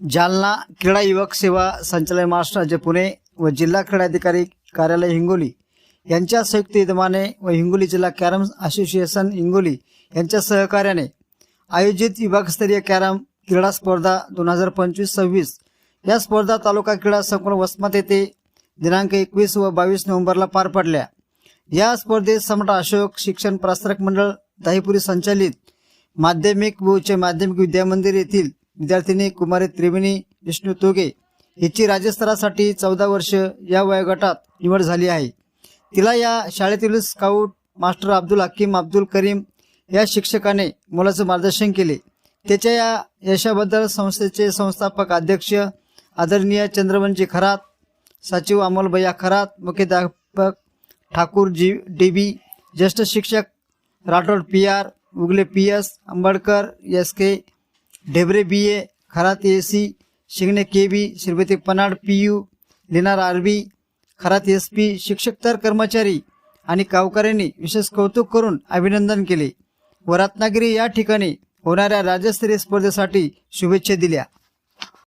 जालना क्रीडा युवक सेवा संचालय महाराष्ट्र राज्य पुणे व जिल्हा क्रीडाधिकारी कार्यालय हिंगोली यांच्या संयुक्त विद्यमाने व हिंगोली जिल्हा कॅरम असोसिएशन हिंगोली यांच्या सहकार्याने आयोजित विभागस्तरीय कॅरम क्रीडा स्पर्धा दोन हजार पंचवीस सव्वीस या स्पर्धा तालुका क्रीडा संकुल वसमत येथे दिनांक एकवीस व बावीस नोव्हेंबरला पार पडल्या. या स्पर्धेत सम्राट अशोक शिक्षण प्रसारक मंडळ दहीपुरी संचालित माध्यमिक व उच्च माध्यमिक विद्यामंदिर येथील विद्यार्थिनी कुमारी त्रिवेणी विष्णू तोगे हिची राज्यस्तरासाठी चौदा वर्ष या वयोगटात निवड झाली आहे. तिला या शाळेतील स्काउट मास्टर अब्दुल हकीम अब्दुल करीम या शिक्षकाने मुलाचं मार्गदर्शन केले. त्याच्या या यशाबद्दल संस्थेचे संस्थापक अध्यक्ष आदरणीय चंद्रवंजी खरात सचिव अमोलभैया खरात मुख्याध्यापक ठाकूर जी डी बी ज्येष्ठ शिक्षक Rathod P R Ugale P S Ambedkar S K Dhebare B A Kharat A C Shingane K B Shrimati Panad P U Linar R B Kharat S P शिक्षक तर कर्मचारी आणि गावकऱ्यांनी विशेष कौतुक करून अभिनंदन केले व रत्नागिरी या ठिकाणी होणाऱ्या राज्यस्तरीय स्पर्धेसाठी शुभेच्छा दिल्या